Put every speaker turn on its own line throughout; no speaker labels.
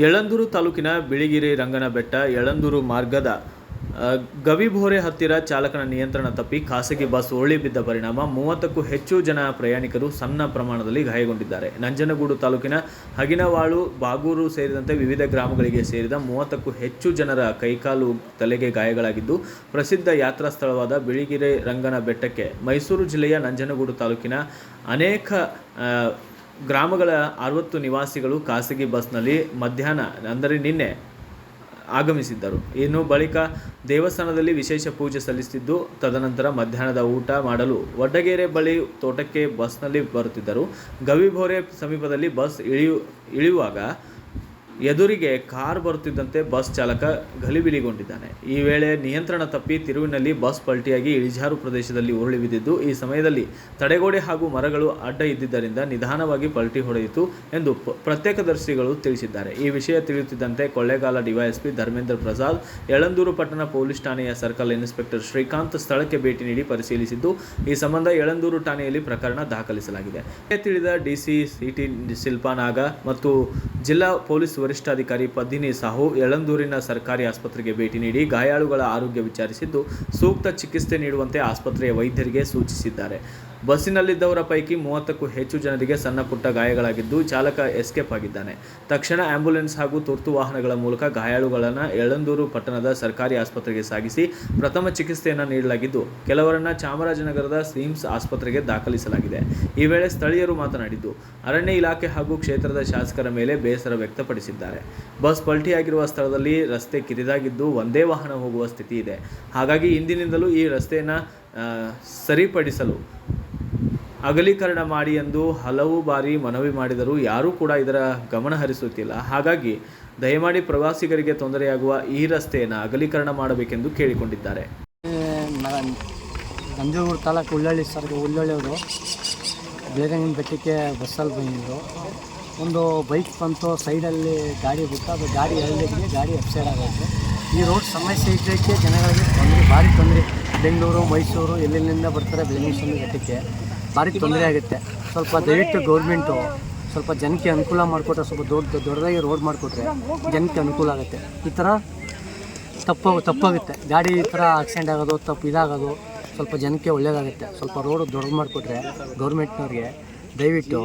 ಯಳಂದೂರು ತಾಲೂಕಿನ ಬಿಳಿಗಿರಿ ರಂಗನ ಬೆಟ್ಟ ಯಳಂದೂರು ಮಾರ್ಗದ ಗವಿಭೋರೆ ಹತ್ತಿರ ಚಾಲಕನ ನಿಯಂತ್ರಣ ತಪ್ಪಿ ಖಾಸಗಿ ಬಸ್ ಉರುಳಿ ಬಿದ್ದ ಪರಿಣಾಮ. ಮೂವತ್ತಕ್ಕೂ ಹೆಚ್ಚು ಜನ ಪ್ರಯಾಣಿಕರು ಸಣ್ಣ ಪ್ರಮಾಣದಲ್ಲಿ ಗಾಯಗೊಂಡಿದ್ದಾರೆ. ನಂಜನಗೂಡು ತಾಲೂಕಿನ ಹಗಿನವಾಳು, ಬಾಗೂರು ಸೇರಿದಂತೆ ವಿವಿಧ ಗ್ರಾಮಗಳಿಗೆ ಸೇರಿದ ಮೂವತ್ತಕ್ಕೂ ಹೆಚ್ಚು ಜನರ ಕೈಕಾಲು ತಲೆಗೆ ಗಾಯಗಳಾಗಿದ್ದು, ಪ್ರಸಿದ್ಧ ಯಾತ್ರಾ ಸ್ಥಳವಾದ ಬಿಳಿಗಿರೆ ರಂಗನ ಬೆಟ್ಟಕ್ಕೆ ಮೈಸೂರು ಜಿಲ್ಲೆಯ ನಂಜನಗೂಡು ತಾಲೂಕಿನ ಅನೇಕ ಗ್ರಾಮಗಳ ಅರವತ್ತು ನಿವಾಸಿಗಳು ಖಾಸಗಿ ಬಸ್ನಲ್ಲಿ ಮಧ್ಯಾಹ್ನ, ಅಂದರೆ ನಿನ್ನೆ ಆಗಮಿಸಿದ್ದರು. ಇನ್ನು ಬಳಿಕ ದೇವಸ್ಥಾನದಲ್ಲಿ ವಿಶೇಷ ಪೂಜೆ ಸಲ್ಲಿಸುತ್ತಿದ್ದು ತದನಂತರ ಮಧ್ಯಾಹ್ನದ ಊಟ ಮಾಡಲು ವಡ್ಡಗೆರೆ ಬಳಿ ತೋಟಕ್ಕೆ ಬಸ್ನಲ್ಲಿ ಬರುತ್ತಿದ್ದರು. ಗವಿಭೋರೆ ಸಮೀಪದಲ್ಲಿ ಬಸ್ ಇಳಿಯು, ಇಳಿಯುವಾಗ ಎದುರಿಗೆ ಕಾರ್ ಬರುತ್ತಿದ್ದಂತೆ ಬಸ್ ಚಾಲಕ ಗಲಿಬಿಲಿಗೊಂಡಿದ್ದಾನೆ. ಈ ವೇಳೆ ನಿಯಂತ್ರಣ ತಪ್ಪಿ ತಿರುವಿನಲ್ಲಿ ಬಸ್ ಪಲ್ಟಿಯಾಗಿ ಇಳಿಜಾರು ಪ್ರದೇಶದಲ್ಲಿ ಉರುಳಿ ಬಿದ್ದಿದ್ದು, ಈ ಸಮಯದಲ್ಲಿ ತಡೆಗೋಡೆ ಹಾಗೂ ಮರಗಳು ಅಡ್ಡ ಇದ್ದಿದ್ದರಿಂದ ನಿಧಾನವಾಗಿ ಪಲ್ಟಿ ಹೊಡೆಯಿತು ಎಂದು ಪ್ರತ್ಯೇಕದರ್ಶಿಗಳು ತಿಳಿಸಿದ್ದಾರೆ. ಈ ವಿಷಯ ತಿಳಿಯುತ್ತಿದ್ದಂತೆ ಕೊಳ್ಳೇಗಾಲ ಡಿವೈಎಸ್ಪಿ ಧರ್ಮೇಂದ್ರ ಪ್ರಸಾದ್, ಯಳಂದೂರು ಪಟ್ಟಣ ಪೊಲೀಸ್ ಠಾಣೆಯ ಸರ್ಕಲ್ ಇನ್ಸ್ಪೆಕ್ಟರ್ ಶ್ರೀಕಾಂತ್ ಸ್ಥಳಕ್ಕೆ ಭೇಟಿ ನೀಡಿ ಪರಿಶೀಲಿಸಿದ್ದು, ಈ ಸಂಬಂಧ ಯಳಂದೂರು ಠಾಣೆಯಲ್ಲಿ ಪ್ರಕರಣ ದಾಖಲಿಸಲಾಗಿದೆ. ತಿಳಿದ ಡಿಸಿ ಸಿಟಿ ಶಿಲ್ಪಾನಾಗ ಮತ್ತು ಜಿಲ್ಲಾ ಪೊಲೀಸ್ ವರಿಷ್ಠಾಧಿಕಾರಿ ಪದ್ಮಿನಿ ಸಾಹು ಯಳಂದೂರಿನ ಸರ್ಕಾರಿ ಆಸ್ಪತ್ರೆಗೆ ಭೇಟಿ ನೀಡಿ ಗಾಯಾಳುಗಳ ಆರೋಗ್ಯ ವಿಚಾರಿಸಿದ್ದು, ಸೂಕ್ತ ಚಿಕಿತ್ಸೆ ನೀಡುವಂತೆ ಆಸ್ಪತ್ರೆಯ ವೈದ್ಯರಿಗೆ ಸೂಚಿಸಿದ್ದಾರೆ. ಬಸ್ಸಿನಲ್ಲಿದ್ದವರ ಪೈಕಿ ಮೂವತ್ತಕ್ಕೂ ಹೆಚ್ಚು ಜನರಿಗೆ ಸಣ್ಣ ಪುಟ್ಟ ಗಾಯಗಳಾಗಿದ್ದು ಚಾಲಕ ಎಸ್ಕೇಪ್ ಆಗಿದ್ದಾನೆ. ತಕ್ಷಣ ಆಂಬ್ಯುಲೆನ್ಸ್ ಹಾಗೂ ತುರ್ತು ವಾಹನಗಳ ಮೂಲಕ ಗಾಯಾಳುಗಳನ್ನು ಯಳಂದೂರು ಪಟ್ಟಣದ ಸರ್ಕಾರಿ ಆಸ್ಪತ್ರೆಗೆ ಸಾಗಿಸಿ ಪ್ರಥಮ ಚಿಕಿತ್ಸೆಯನ್ನು ನೀಡಲಾಗಿದ್ದು, ಕೆಲವರನ್ನ ಚಾಮರಾಜನಗರದ ಸಿಮ್ಸ್ ಆಸ್ಪತ್ರೆಗೆ ದಾಖಲಿಸಲಾಗಿದೆ. ಈ ವೇಳೆ ಸ್ಥಳೀಯರು ಮಾತನಾಡಿದ್ದು, ಅರಣ್ಯ ಇಲಾಖೆ ಹಾಗೂ ಕ್ಷೇತ್ರದ ಶಾಸಕರ ಮೇಲೆ ಬೇಸರ ವ್ಯಕ್ತಪಡಿಸಿದ್ದಾರೆ. ಬಸ್ ಪಲ್ಟಿಯಾಗಿರುವ ಸ್ಥಳದಲ್ಲಿ ರಸ್ತೆ ಕಿರಿದಾಗಿದ್ದು ಒಂದೇ ವಾಹನ ಹೋಗುವ ಸ್ಥಿತಿ ಇದೆ. ಹಾಗಾಗಿ ಇಂದಿನಿಂದಲೂ ಈ ರಸ್ತೆಯನ್ನು ಸರಿಪಡಿಸಲು ಅಗಲೀಕರಣ ಮಾಡಿ ಎಂದು ಹಲವು ಬಾರಿ ಮನವಿ ಮಾಡಿದರೂ ಯಾರೂ ಕೂಡ ಇದರ ಗಮನ ಹರಿಸುತ್ತಿಲ್ಲ. ಹಾಗಾಗಿ ದಯಮಾಡಿ ಪ್ರವಾಸಿಗರಿಗೆ ತೊಂದರೆಯಾಗುವ ಈ ರಸ್ತೆಯನ್ನು ಅಗಲೀಕರಣ ಮಾಡಬೇಕೆಂದು ಕೇಳಿಕೊಂಡಿದ್ದಾರೆ.
ನಂಜನಗೂರು ತಾಲೂಕು ಉಳ್ಳಳ್ಳಿ ಸರ್, ಉಳ್ಳಳ್ಳಿಯವರು ಬೇರಂಗಿನ ಬೆಟ್ಟಕ್ಕೆ ಬಸ್ಸಲ್ಲಿ ಬಂದಿದ್ದರು ಒಂದು ಬೈಕ್ ಬಂತು ಸೈಡಲ್ಲಿ ಗಾಡಿ ಬಿಟ್ಟು ಅದು ಗಾಡಿ ಎಳ್ದಿಗೆ ಗಾಡಿ ಅಪ್ಸೈಡ್ ಆಗೋದು ಈ ರೋಡ್ ಸಮಸ್ಯೆ ಇದ್ದಕ್ಕೆ ಜನಗಳಿಗೆ ತೊಂದರೆ, ಭಾರಿ ತೊಂದರೆ. ಬೆಂಗಳೂರು, ಮೈಸೂರು ಎಲ್ಲೆಲ್ಲಿಂದ ಬರ್ತಾರೆ ಬೆಳಗಿನ ಬೆಟ್ಟಕ್ಕೆ. ಭಾರಿ ತೊಂದರೆ ಆಗುತ್ತೆ. ಸ್ವಲ್ಪ ದಯವಿಟ್ಟು ಗೌರ್ಮೆಂಟು ಸ್ವಲ್ಪ ಜನಕ್ಕೆ ಅನುಕೂಲ ಮಾಡಿಕೊಟ್ರೆ ಸ್ವಲ್ಪ ದೊಡ್ಡ, ದೊಡ್ಡದಾಗಿ ರೋಡ್ ಮಾಡಿಕೊಟ್ರೆ ಜನಕ್ಕೆ ಅನುಕೂಲ ಆಗುತ್ತೆ. ಈ ಥರ ತಪ್ಪು, ತಪ್ಪಾಗುತ್ತೆ. ಗಾಡಿ ಈ ಥರ ಆಕ್ಸಿಡೆಂಟ್ ಆಗೋದು, ತಪ್ಪು ಇದಾಗೋದು, ಸ್ವಲ್ಪ ಜನಕ್ಕೆ ಒಳ್ಳೆಯದಾಗುತ್ತೆ ಸ್ವಲ್ಪ ರೋಡು ದೊಡ್ಡದು ಮಾಡಿಕೊಟ್ರೆ ಗೌರ್ಮೆಂಟ್ನವ್ರಿಗೆ ದಯವಿಟ್ಟು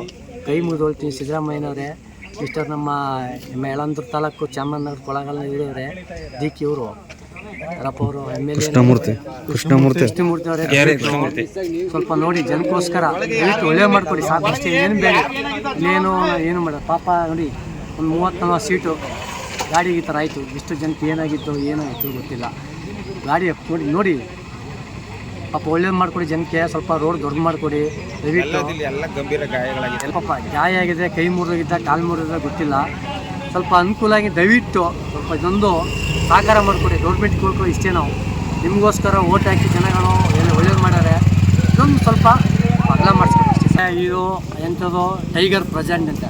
ಕೈ ಮುಗಿದೊಳ್ತೀನಿ ಸಿದ್ದರಾಮಯ್ಯನವರೇ ಮಿಸ್ಟರ್ ನಮ್ಮ ಮೇಳಂದ್ರ ತಾಲೂಕು ಚಾಮರಾಜನಗರ ಕೊಳಗಾಲ ಇರೋರೆ ಡಿ ಕೆ ಇವರು ಅವರು ಎಂ ಎಲ್ ಕೃಷ್ಣಮೂರ್ತಿ. ಕೃಷ್ಣಮೂರ್ತಿ. ಕೃಷ್ಣಮೂರ್ತಿ ಅವರೇ. ಸ್ವಲ್ಪ ನೋಡಿ ಜನಕ್ಕೋಸ್ಕರ ದಯವಿಟ್ಟು ಒಳ್ಳೆ ಮಾಡಿಕೊಡಿ ಸಾಕು ಅಷ್ಟೇ ಏನು ಬೇಡ. ಇಲ್ಲೇನು ಏನು ಮಾಡ ಪಾಪ ನೋಡಿ ಒಂದು ಮೂವತ್ತು ನಲ್ವತ್ತು ಸೀಟು. ಗಾಡಿ ಈ ಥರ ಆಯಿತು. ಇಷ್ಟು ಜನಕ್ಕೆ ಏನಾಗಿತ್ತು ಏನಾಗಿತ್ತು ಗೊತ್ತಿಲ್ಲ. ಗಾಡಿ ನೋಡಿ ನೋಡಿ. ಪಾಪ ಒಳ್ಳೇದು ಮಾಡಿಕೊಡಿ ಜನಕ್ಕೆ ಸ್ವಲ್ಪ ರೋಡ್ ದೊಡ್ಡ ಮಾಡಿಕೊಡಿ. ದಯವಿಟ್ಟು.
ಎಲ್ಲ ಗಂಭೀರ ಗಾಯಗಳಾಗಿದೆ.
ಪಾಪ ಗಾಯ ಆಗಿದೆ ಕೈ ಮುರಿದಿದ್ದ ಕಾಲು ಮುರಿದ ಗೊತ್ತಿಲ್ಲ. ಸ್ವಲ್ಪ ಅನುಕೂಲ ಆಗಿ ದಯವಿಟ್ಟು ಸ್ವಲ್ಪ ಇದೊಂದು ಸಹಕಾರ ಮಾಡಿಕೊಡಿ. ಗೌರ್ಮೆಂಟ್ ಕೊಡ್ಕೊ ಇಷ್ಟೇ ನಾವು. ನಿಮಗೋಸ್ಕರ ಓಟ್ ಹಾಕಿ ಜನಗಳು ಎಲ್ಲ ಒಳ್ಳೇದು ಮಾಡ್ಯಾರೆ. ಇದೊಂದು ಸ್ವಲ್ಪ ಅಗಲ ಮಾಡಿಸ್ಕೊಂಡು ಅಷ್ಟೇ. ಇದು ಎಂಥದ್ದು ಟೈಗರ್ ಪ್ರೆಸೆಂಟ್ ಅಂತ.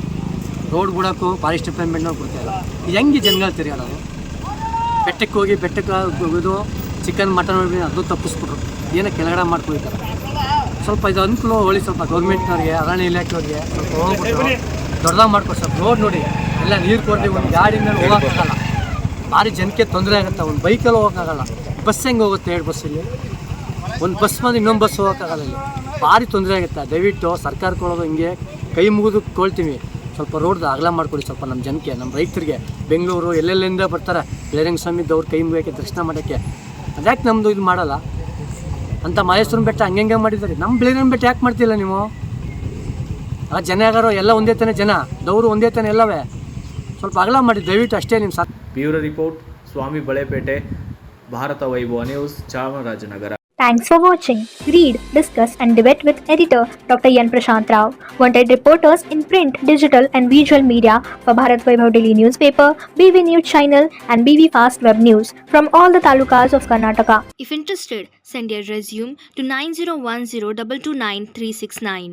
ರೋಡ್ ಬಿಡೋಕ್ಕೂ ಫಾರೆಸ್ಟ್ ಡಿಪಾರ್ಟ್ಮೆಂಟ್ನವ್ರು ಕೊಡ್ತಾಯಿಲ್ಲ ಇದು ಹೆಂಗೆ ಜನಗಳು ತಿರುಗಾಡೋದು ಬೆಟ್ಟಕ್ಕೆ ಹೋಗಿ ಬೆಟ್ಟಕ್ಕೆ ಇದು ಚಿಕನ್ ಮಟನ್ ಹೋಗಿ ಅದು ತಪ್ಪಿಸ್ಬಿಟ್ರು. ಏನೋ ಕೆಳಗಡೆ ಮಾಡ್ಕೊಳ್ತಾರೆ. ಸ್ವಲ್ಪ ಇದು ಅನುಕೂಲ ಹೋಗಿ ಸ್ವಲ್ಪ ಗೌರ್ಮೆಂಟ್ನವ್ರಿಗೆ ಅರಣ್ಯ ಇಲಾಖೆಯವ್ರಿಗೆ ಸ್ವಲ್ಪ ಹೋಗ್ಬಿಟ್ಟು ದೊಡ್ಡದಾಗಿ ಸರ್ ರೋಡ್ ನೋಡಿ. ಎಲ್ಲ ನೀರು ಕೊಡ್ತೀವಿ ಒಂದು ಗಾಡಿ ಮೇಲೆ ಹೋಗೋಕ್ಕಾಗಲ್ಲ ಭಾರಿ ಜನಕ್ಕೆ ತೊಂದರೆ ಆಗುತ್ತೆ. ಒಂದು ಬೈಕಲ್ಲಿ ಹೋಗೋಕ್ಕಾಗಲ್ಲ. ಬಸ್ ಹೆಂಗೆ ಹೋಗುತ್ತೆ ಎರಡು ಬಸ್ಸಲ್ಲಿ ಒಂದು ಬಸ್ ಬಂದು ಇನ್ನೊಂದು ಬಸ್ ಹೋಗೋಕ್ಕಾಗಲ್ಲ ಇಲ್ಲಿ. ಭಾರಿ ತೊಂದರೆ ಆಗುತ್ತೆ. ದಯವಿಟ್ಟು ಸರ್ಕಾರ ಕೊಡೋದು ಹಿಂಗೆ. ಕೈ ಮುಗಿದು ಕೊಳ್ತೀವಿ. ಸ್ವಲ್ಪ ರೋಡ್ ಅಗಲ ಮಾಡ್ಕೊಡಿ ಸ್ವಲ್ಪ ನಮ್ಮ ಜನಕ್ಕೆ, ನಮ್ಮ ರೈತರಿಗೆ. ಬೆಂಗಳೂರು ಎಲ್ಲೆಲ್ಲಿಂದ ಬರ್ತಾರೆ? ಬೇರಂಗ ಅವ್ರು ಕೈ ಮುಗಿಯೋಕ್ಕೆ ದರ್ಶನ ಮಾಡೋಕ್ಕೆ. ಅದ್ಯಾಕೆ ನಮ್ಮದು ಇದು ಮಾಡಲ್ಲ? ಅಂತ ಮಹೇಶ್ವರನ ಬೆಟ್ಟ ಹಂಗೆ ಮಾಡಿದ್ದಾರೆ. ನಮ್ಮ ಬೇರಂಗ ಬೆಟ್ಟ ಯಾಕೆ ಮಾಡ್ತಿಲ್ಲ ನೀವು? ಆ ಜನ ಯಾರು? ಎಲ್ಲ ಒಂದೇ ತಾನೇ ಜನ. ದವರು ಒಂದೇ ತಾನೇ ಎಲ್ಲವೇ? ಸ್ವಲ್ಪ ಅಗಲ ಮಾಡಿ. ದಯವಿಟ್ಟು ಅಷ್ಟೇ ನಿಮ್ಮ sir
Bureau report Swami Balepete Bharata Vaibhava news Chamarajanagar
Thanks for watching. Read, discuss, and debate with editor Dr. Yan Prashant Rao. Wanted reporters in print, digital, and visual media for Bharat Vaibhav Daily Newspaper, BV News Channel, and BV Fast Web News from all the talukas of Karnataka.
If interested, send your resume to 9010 229 369.